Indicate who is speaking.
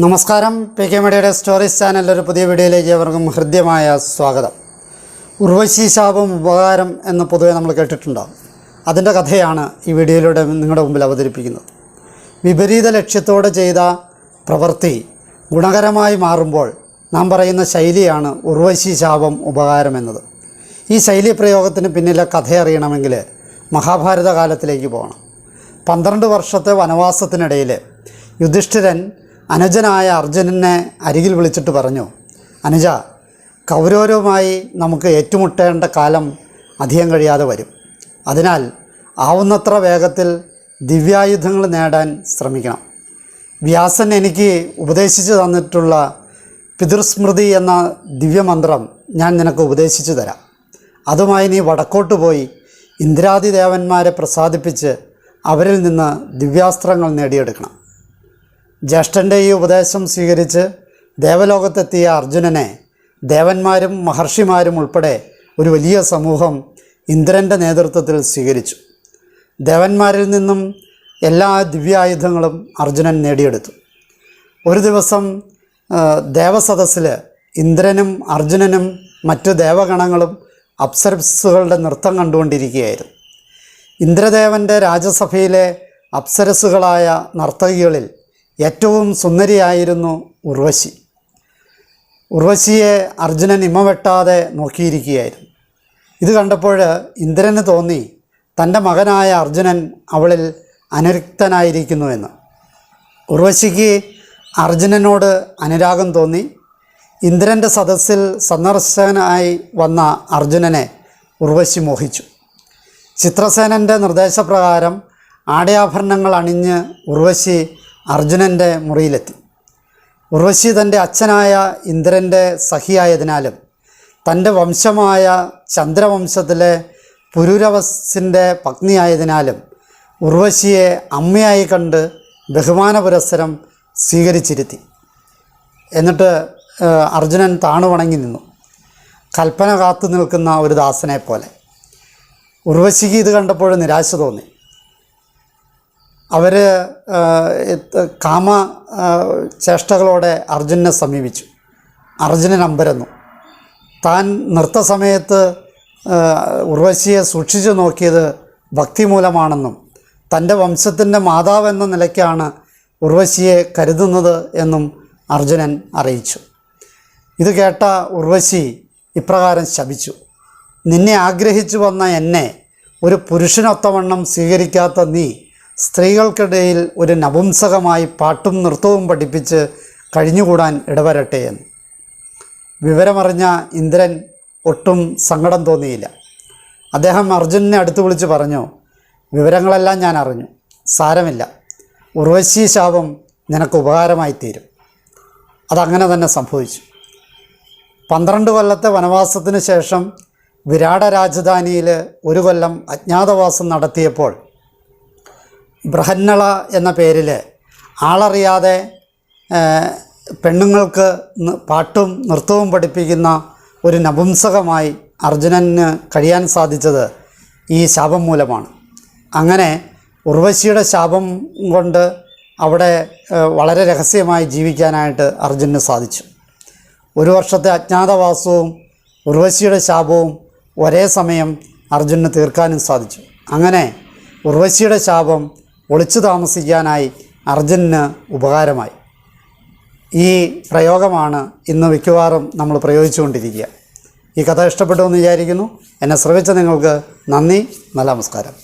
Speaker 1: നമസ്കാരം. P K മീഡിയയുടെ stories ചാനലിൽ ഒരു പുതിയ വീഡിയോയിലേക്ക് അവർക്കും ഹൃദ്യമായ സ്വാഗതം. ഉർവശി ശാപം ഉപകാരം എന്ന് പൊതുവെ നമ്മൾ കേട്ടിട്ടുണ്ടാകും അതിന്റെ കഥയാണ് ഈ വീഡിയോയിലൂടെ നിങ്ങളുടെ മുമ്പിൽ അവതരിപ്പിക്കുന്നത്. വിപരീത ലക്ഷ്യത്തോടെ ചെയ്ത പ്രവൃത്തി ഗുണകരമായി മാറുമ്പോൾ നാം പറയുന്ന ശൈലിയാണ് ഉർവശി ശാപം ഉപകാരം എന്നത്. ഈ ശൈലി പ്രയോഗത്തിന് പിന്നിലെ കഥ അറിയണമെങ്കിൽ മഹാഭാരത കാലത്തിലേക്ക് പോകണം. പന്ത്രണ്ട് വർഷത്തെ വനവാസത്തിനിടയിൽ യുധിഷ്ഠിരൻ അനുജനായ അർജുനനെ അരികിൽ വിളിച്ചിട്ട് പറഞ്ഞു അനുജ കൗരവരുമായി നമുക്ക് ഏറ്റുമുട്ടേണ്ട കാലം അധികം കഴിയാതെ വരും. അതിനാൽ ആവുന്നത്ര വേഗത്തിൽ ദിവ്യായുധങ്ങൾ നേടാൻ ശ്രമിക്കണം. വ്യാസൻ എനിക്ക് ഉപദേശിച്ചു തന്നിട്ടുള്ള പിതൃസ്മൃതി എന്ന ദിവ്യമന്ത്രം ഞാൻ നിനക്ക് ഉപദേശിച്ചു തരാം. അതുമായി നീ വടക്കോട്ട് പോയി ഇന്ദ്രാദി ദേവന്മാരെ പ്രസാദിപ്പിച്ച് അവരിൽ നിന്ന് ദിവ്യാസ്ത്രങ്ങൾ നേടിയെടുക്കണം. ജ്യേഷ്ഠന്റെ ഈ ഉപദേശം സ്വീകരിച്ച് ദേവലോകത്തെത്തിയ അർജുനനെ ദേവന്മാരും മഹർഷിമാരും ഉൾപ്പെടെ ഒരു വലിയ സമൂഹം ഇന്ദ്രന്റെ നേതൃത്വത്തിൽ സ്വീകരിച്ചു. ദേവന്മാരിൽ നിന്നും എല്ലാ ദിവ്യായുധങ്ങളും അർജുനൻ നേടിയെടുത്തു. ഒരു ദിവസം ദേവസദസ്സിൽ ഇന്ദ്രനും അർജുനനും മറ്റു ദേവഗണങ്ങളും അപ്സരസുകളുടെ നൃത്തം കണ്ടുകൊണ്ടിരിക്കുകയായിരുന്നു. ഇന്ദ്രദേവന്റെ രാജസഭയിലെ അപ്സരസുകളായ നർത്തകികളിൽ ഏറ്റവും സുന്ദരിയായിരുന്നു ഉർവശി. ഉർവശിയെ അർജുനൻ ഇമവെട്ടാതെ നോക്കിയിരിക്കുകയായിരുന്നു. ഇത് കണ്ടപ്പോൾ ഇന്ദ്രന് തോന്നി തന്റെ മകനായ അർജുനൻ അവളിൽ അനുരക്തനായിരിക്കുന്നു എന്ന് ഉർവശിക്ക് അർജുനനോട് അനുരാഗം തോന്നി. ഇന്ദ്രന്റെ സദസ്സിൽ സന്ദർശകനായി വന്ന അർജുനനെ ഉർവശി മോഹിച്ചു. ചിത്രസേനന്റെ നിർദ്ദേശപ്രകാരം ആടയാഭരണങ്ങൾ അണിഞ്ഞ് ഉർവശി അർജുനന്റെ മുറിയിലെത്തി. ഉർവശി തന്റെ അച്ഛനായ ഇന്ദ്രന്റെ സഖിയായതിനാലും തന്റെ വംശമായ ചന്ദ്രവംശത്തിലെ പുരുരവസിന്റെ പത്നിയായതിനാലും ഉർവശിയെ അമ്മയായി കണ്ട് ബഹുമാന പുരസ്സരം സ്വീകരിച്ചിരുത്തി. എന്നിട്ട് അർജുനൻ താണു വണങ്ങി നിന്നു. കൽപ്പന കാത്തു നിൽക്കുന്ന ഒരു ദാസനെ പോലെ. ഉർവശിക്ക് ഇത് കണ്ടപ്പോൾ നിരാശ തോന്നി. അവർ കാമ ചേഷ്ടകളോടെ അർജുനെ സമീപിച്ചു. അർജുനൻ അമ്പരന്നു. താൻ നൃത്തസമയത്ത് സമയത്ത് ഉർവശിയെ സൂക്ഷിച്ചു നോക്കിയത് ഭക്തി മൂലമാണെന്നും തന്റെ വംശത്തിന്റെ മാതാവ് എന്ന നിലയ്ക്കാണ് ഉർവശിയെ കരുതുന്നത് എന്നും അർജുനൻ അറിയിച്ചു. ഇത് കേട്ട ഉർവശി ഇപ്രകാരം ശപിച്ചു. നിന്നെ ആഗ്രഹിച്ചു വന്ന എന്നെ ഒരു പുരുഷനൊത്തവണ്ണം സ്വീകരിക്കാത്ത നീ സ്ത്രീകൾക്കിടയിൽ ഒരു നപുംസകമായി പാട്ടും നൃത്തവും പഠിപ്പിച്ച് കഴിഞ്ഞുകൂടാൻ ഇടവരട്ടെ എന്ന്. വിവരമറിഞ്ഞ ഇന്ദ്രൻ ഒട്ടും സങ്കടം തോന്നിയില്ല. അദ്ദേഹം അർജുനനെ അടുത്ത് വിളിച്ച് പറഞ്ഞു വിവരങ്ങളെല്ലാം ഞാൻ അറിഞ്ഞു. സാരമില്ല. ഉർവശി ശാപം നിനക്ക് ഉപകാരമായി തീരും. അതങ്ങനെ തന്നെ സംഭവിച്ചു. പന്ത്രണ്ട് കൊല്ലത്തെ വനവാസത്തിന് ശേഷം വിരാട രാജധാനിയിൽ ഒരു കൊല്ലം അജ്ഞാതവാസം നടത്തിയപ്പോൾ ബൃഹന്നള എന്ന പേരിൽ ആളറിയാതെ പെണ്ണുങ്ങൾക്ക് പാട്ടും നൃത്തവും പഠിപ്പിക്കുന്ന ഒരു നപുംസകമായി അർജുനന് കഴിയാൻ സാധിച്ചത് ഈ ശാപം മൂലമാണ്. അങ്ങനെ ഉർവശിയുടെ ശാപം കൊണ്ട് അവിടെ വളരെ രഹസ്യമായി ജീവിക്കാനായിട്ട് അർജുനന് സാധിച്ചു. ഒരു വർഷത്തെ അജ്ഞാതവാസവും ഉർവശിയുടെ ശാപവും ഒരേ സമയം അർജുനന് തീർക്കാനും സാധിച്ചു. അങ്ങനെ ഉർവശിയുടെ ശാപം ഒളിച്ചു താമസിക്കാനായി അർജുനന് ഉപകാരമായി. ഈ പ്രയോഗമാണ് ഇന്ന് മിക്കവാറും നമ്മൾ പ്രയോഗിച്ചുകൊണ്ടിരിക്കുക. ഈ കഥ ഇഷ്ടപ്പെട്ടു എന്ന് വിചാരിക്കുന്നു. എന്നെ ശ്രമിച്ച നിങ്ങൾക്ക് നന്ദി. നല്ല നമസ്കാരം.